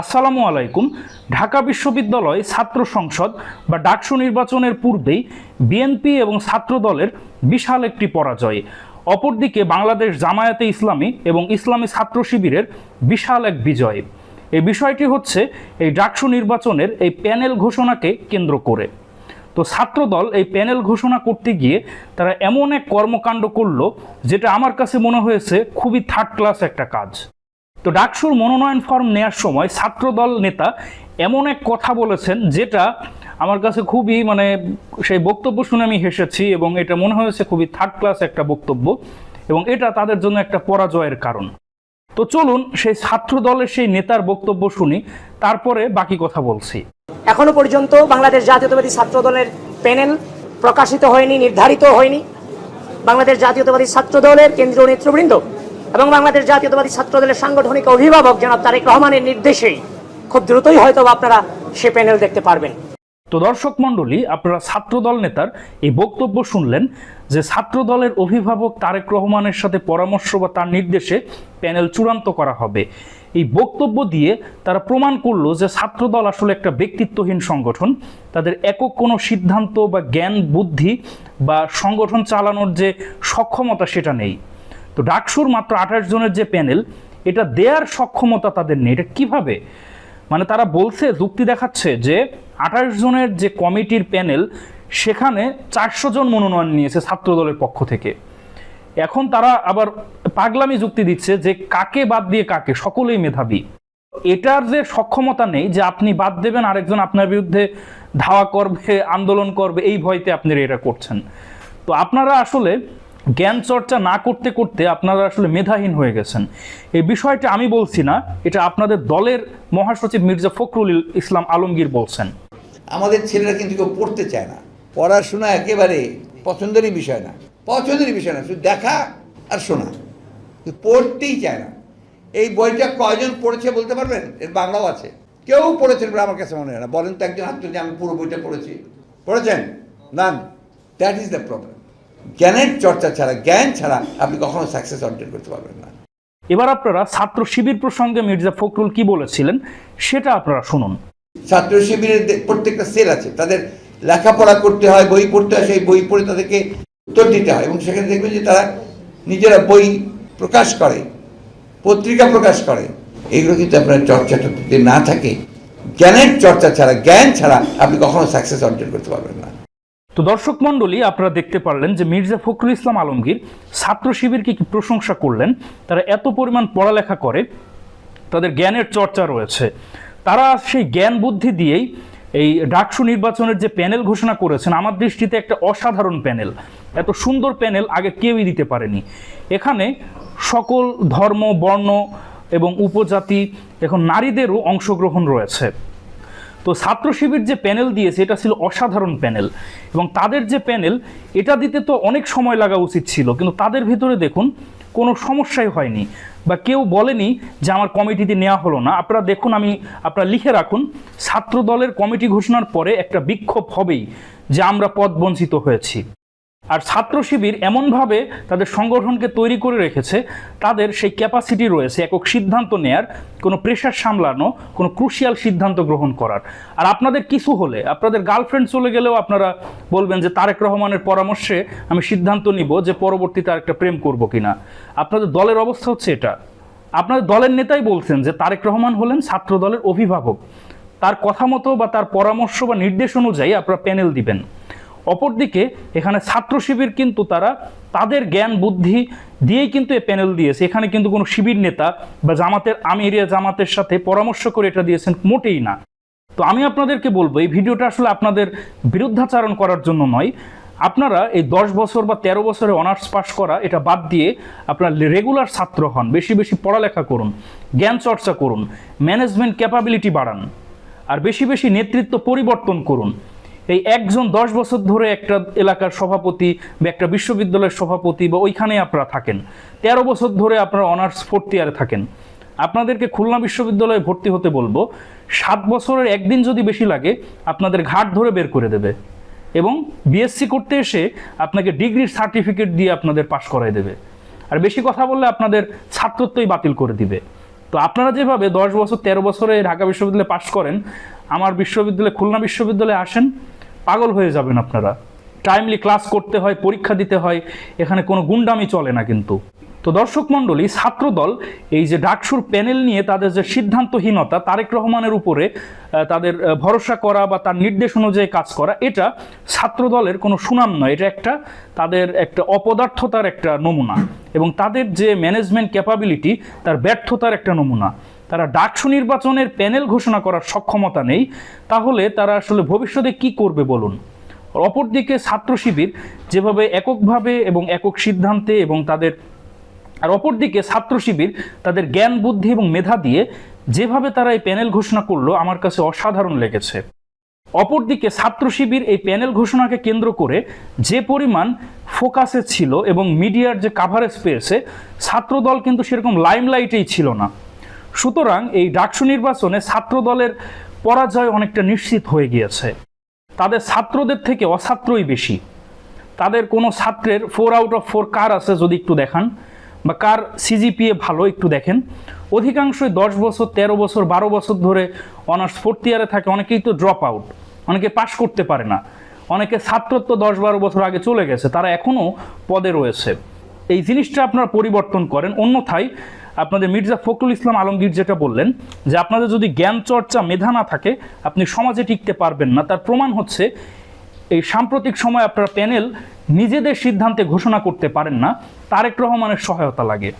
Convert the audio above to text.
আসসালামু আলাইকুম। ঢাকা বিশ্ববিদ্যালয় ছাত্র সংসদ বা ডাকসু নির্বাচনের পূর্বেই বিএনপি এবং ছাত্র দলের বিশাল একটি পরাজয়। অপরদিকে বাংলাদেশ জামায়াতে ইসলামী এবং ইসলামী ছাত্র শিবিরের বিশাল এক বিজয়। এই বিষয়টি হচ্ছে এই ডাকসু নির্বাচনের এই প্যানেল ঘোষণাকে কেন্দ্র করে। তো ছাত্রদল এই প্যানেল ঘোষণা করতে গিয়ে তারা এমন এক কর্মকাণ্ড করল, যেটা আমার কাছে মনে হয়েছে খুবই থার্ড ক্লাস একটা কাজ। তো ডাকসুর মনোনয়ন ফর্ম নেওয়ার সময় ছাত্রদল নেতা এমন এক কথা বলেছেন যেটা আমার কাছে খুবই মানে সেই বক্তব্য শুনে আমি হেসেছি এবং এটা মনে হয়েছে খুবই থার্ড ক্লাস একটা বক্তব্য এবং এটা তাদের জন্য একটা পরাজয়ের কারণ। তো চলুন সেই ছাত্র দলের সেই নেতার বক্তব্য শুনি, তারপরে বাকি কথা বলছি। এখনও পর্যন্ত বাংলাদেশ জাতীয়তাবাদী ছাত্র দলের প্যানেল প্রকাশিত হয়নি, নির্ধারিত হয়নি। বাংলাদেশ জাতীয়তাবাদী ছাত্র দলের কেন্দ্রীয় নেতৃবৃন্দ এবং বাংলাদেশ জাতীয়তাবাদী ছাত্র দলের সাংগঠনিক অভিভাবক জনাব তারেক রহমানের নির্দেশেই খুব দ্রুতই হয়তো আপনারা সে প্যানেল দেখতে পারবেন। তো দর্শক মণ্ডলী, আপনারা ছাত্রদল নেতার এই বক্তব্য শুনলেন যে ছাত্রদলের অভিভাবক তারেক রহমানের সাথে পরামর্শ বা তার নির্দেশে প্যানেল চূড়ান্ত করা হবে। এই বক্তব্য দিয়ে তারা প্রমাণ করল যে ছাত্রদল আসলে একটা ব্যক্তিত্বহীন সংগঠন। তাদের একক কোনো সিদ্ধান্ত বা জ্ঞান, বুদ্ধি বা সংগঠন চালানোর যে সক্ষমতা সেটা নেই। তো ডাকসুর মাত্র আঠাশ জনের যে প্যানেল, এটা দেয়ার সক্ষমতা তাদের নেই। এটা কীভাবে? মানে তারা বলছে, যুক্তি দেখাচ্ছে যে আঠাশ জনের যে কমিটির প্যানেল, সেখানে চারশো জন মনোনয়ন নিয়েছে ছাত্রদলের পক্ষ থেকে। এখন তারা আবার পাগলামি যুক্তি দিচ্ছে যে কাকে বাদ দিয়ে কাকে, সকলেই মেধাবী। এটার যে সক্ষমতা নেই যে আপনি বাদ দেবেন, আরেকজন আপনার বিরুদ্ধে ধাওয়া করবে, আন্দোলন করবে, এই ভয়তে আপনি এটা করছেন। তো আপনারা আসলে জ্ঞান চর্চা না করতে করতে আপনারা আসলে মেধাহীন হয়ে গেছেন। এই বিষয়টা আমি বলছি না, এটা আপনাদের দলের মহাসচিব মির্জা ফখরুল ইসলাম আলমগীর বলছেন। আমাদের ছেলেরা কিন্তু কেউ পড়তে চায় না। পড়াশোনা একেবারে পছন্দেরই বিষয় না। পছন্দেরই বিষয় না, শুধু দেখা আর শোনা। পড়তেই চায় না। এই বইটা কয়জন পড়েছে বলতে পারবেন? এর বাংলাও আছে। কেউ পড়েছেন বলে আমার কাছে মনে হয় না। বলেন তো একজন হাত আমি পুরো বইটা পড়েছি। পড়েছেন? None that is the problem জ্ঞানের চর্চা ছাড়া জ্ঞান ছাড়া আপনি কখনো সাকসেস অর্জন করতে পারবেন না। এবার আপনারা ছাত্র শিবির প্রসঙ্গে মির্জা ফখরুল কি বলেছিলেন সেটা আপনারা শুনুন। ছাত্র শিবিরের প্রত্যেকটা সেল আছে তাদের লেখাপড়া করতে হয় বই পড়তে হয় সেই বই পড়ে তাদেরকে উত্তর দিতে হয় এবং সেখানে দেখবেন যে তারা নিজেরা বই প্রকাশ করে পত্রিকা প্রকাশ করে। এগুলো কিন্তু আপনার চর্চাটা যদি না থাকে জ্ঞানের চর্চা ছাড়া জ্ঞান ছাড়া আপনি কখনো সাকসেস অর্জন করতে পারবেন না। তো দর্শক মণ্ডলী, আপনারা দেখতে পারলেন যে মির্জা ফখরুল ইসলাম আলমগীর ছাত্র শিবিরকে কি প্রশংসা করলেন, তারা এত পরিমাণ পড়ালেখা করে, তাদের জ্ঞানের চর্চা রয়েছে। তারা সেই জ্ঞান বুদ্ধি দিয়েই এই ডাকসু নির্বাচনের যে প্যানেল ঘোষণা করেছেন, আমার দৃষ্টিতে একটা অসাধারণ প্যানেল। এত সুন্দর প্যানেল আগে কেউই দিতে পারেনি। এখানে সকল ধর্ম, বর্ণ এবং উপজাতি, এখন নারীদেরও অংশগ্রহণ রয়েছে। তো ছাত্র শিবির যে প্যানেল দিয়েছে, এটা ছিল অসাধারণ প্যানেল। এবং তাদের যে প্যানেল, এটা দিতে তো অনেক সময় লাগা উচিত ছিল, কিন্তু তাদের ভিতরে দেখুন, কোনো সমস্যাই হয়নি। বা কেউ বলেনি যে আমার কমিটিতে নেওয়া হলো না। আপনারা দেখুন, আমি আপনারা লিখে রাখুন ছাত্র দলের কমিটি ঘোষণার পরে একটা বিক্ষোভ হবেই যে আমরা পদ বঞ্চিত হয়েছি। আর ছাত্র শিবির এমনভাবে তাদের সংগঠনকে তৈরি করে রেখেছে, তাদের সেই ক্যাপাসিটি রয়েছে একক সিদ্ধান্ত নেয়ার, কোনো প্রেশার সামলানো, কোনো ক্রুশিয়াল সিদ্ধান্ত গ্রহণ করার। আর আপনাদের কিছু হলে, আপনাদের গার্লফ্রেন্ড চলে গেলেও আপনারা বলবেন যে তারেক রহমানের পরামর্শে আমি সিদ্ধান্ত নিব যে পরবর্তীতে আর একটা প্রেম করব কিনা। আপনাদের দলের অবস্থা হচ্ছে এটা। আপনাদের দলের নেতাই বলছেন যে তারেক রহমান হলেন ছাত্র দলের অভিভাবক। তার কথা মতো বা তার পরামর্শ বা নির্দেশ অনুযায়ী আপনারা প্যানেল দিবেন। অপরদিকে এখানে ছাত্র শিবির কিন্তু তারা তাদের জ্ঞান, বুদ্ধি দিয়েই কিন্তু এই প্যানেল দিয়েছে। এখানে কিন্তু কোনো শিবির নেতা বা জামাতের আমিরিয়া জামাতের সাথে পরামর্শ করে এটা দিয়েছেন মোটেই না। তো আমি আপনাদেরকে বলব, এই ভিডিওটা আসলে আপনাদের বিরুদ্ধাচারণ করার জন্য নয়। আপনারা এই দশ বছর বা তেরো বছরে অনার্স পাস করা এটা বাদ দিয়ে আপনার রেগুলার ছাত্র হন, বেশি বেশি পড়ালেখা করুন, জ্ঞান চর্চা করুন, ম্যানেজমেন্ট ক্যাপাবিলিটি বাড়ান, আর বেশি বেশি নেতৃত্ব পরিবর্তন করুন। এই একজন দশ বছর ধরে একটা এলাকার সভাপতি বা একটা বিশ্ববিদ্যালয়ের সভাপতি বা ওইখানে আপনারা থাকেন। তেরো বছর ধরে আপনারা অনার্স ফোর্থ ইয়ারে থাকেন। আপনাদেরকে খুলনা বিশ্ববিদ্যালয়ে ভর্তি হতে বলব, সাত বছরের একদিন যদি বেশি লাগে, আপনাদের ঘাট ধরে বের করে দেবে এবং বিএসসি করতে এসে আপনাকে ডিগ্রির সার্টিফিকেট দিয়ে আপনাদের পাশ করাই দেবে। আর বেশি কথা বললে আপনাদের ছাত্রত্বই বাতিল করে দিবে। তো আপনারা যেভাবে দশ বছর, তেরো বছরে ঢাকা বিশ্ববিদ্যালয়ে পাশ করেন, আমার বিশ্ববিদ্যালয়ে, খুলনা বিশ্ববিদ্যালয়ে আসেন পাগল হয়ে যাবেন আপনারা। টাইমলি ক্লাস করতে হয়, পরীক্ষা দিতে হয়, এখানে কোনো গুন্ডামি চলে না কিন্তু। তো দর্শক মণ্ডলী, ছাত্রদল, এই যে ডাকসুর প্যানেল নিয়ে তাদের যে সিদ্ধান্তহীনতা, তারেক রহমানের উপরে তাদের ভরসা করা বা তার নির্দেশ অনুযায়ী কাজ করা, এটা ছাত্রদলের কোনো সুনাম নয়। এটা একটা তাদের একটা অপদার্থতার একটা নমুনা এবং তাদের যে ম্যানেজমেন্ট ক্যাপাবিলিটি তার ব্যর্থতার একটা নমুনা। তারা ডাকসু নির্বাচনের প্যানেল ঘোষণা করার সক্ষমতা নেই, তাহলে তারা আসলে ভবিষ্যতে কি করবে বলুন? অপরদিকে ছাত্র শিবির যেভাবে এককভাবে এবং একক সিদ্ধান্তে এবং তাদের, আর অপরদিকে ছাত্র শিবির তাদের জ্ঞান, বুদ্ধি এবং মেধা দিয়ে যেভাবে তারা এই প্যানেল ঘোষণা করল আমার কাছে অসাধারণ লেগেছে। অপরদিকে ছাত্র শিবির এই প্যানেল ঘোষণাকে কেন্দ্র করে যে পরিমাণ ফোকাসে ছিল এবং মিডিয়ার যে কাভারেজ পেয়েছে ছাত্রদল কিন্তু সেরকম লাইমলাইটেই ছিল না। সুতরাং এই ডাকসু নির্বাচনে ছাত্রদলের পরাজয় অনেকটা নিশ্চিত হয়ে গিয়েছে। তাদের ছাত্রদের থেকে অছাত্রই বেশি। তাদের কোনো ছাত্রের ফোর আউট অফ ফোর কার আছে যদি একটু দেখান, বা কার সিজিপিএ ভালো একটু দেখেন। অধিকাংশই দশ বছর, তেরো বছর, বারো বছর ধরে অনার্স ফোর্থ ইয়ারে থাকে, অনেকেই তো ড্রপ আউট অনেকে পাশ করতে পারে না। অনেকে ছাত্রত্ব দশ বারো বছর আগে চলে গেছে, তারা এখনও পদে রয়েছে। এই জিনিসটা আপনারা পরিবর্তন করেন। অন্যথায় আপনাদের মির্জা ফখরুল ইসলাম আলমগীর যেটা বললেন, যে আপনাদের যদি জ্ঞান চর্চা মেধা না থাকে, আপনি সমাজে টিকতে পারবেন না। তার প্রমাণ হচ্ছে, এই সাম্প্রতিক সময় আপনারা প্যানেল নিজেদের সিদ্ধান্তে ঘোষণা করতে পারেন না। তারেক রহমানের সহায়তা লাগে।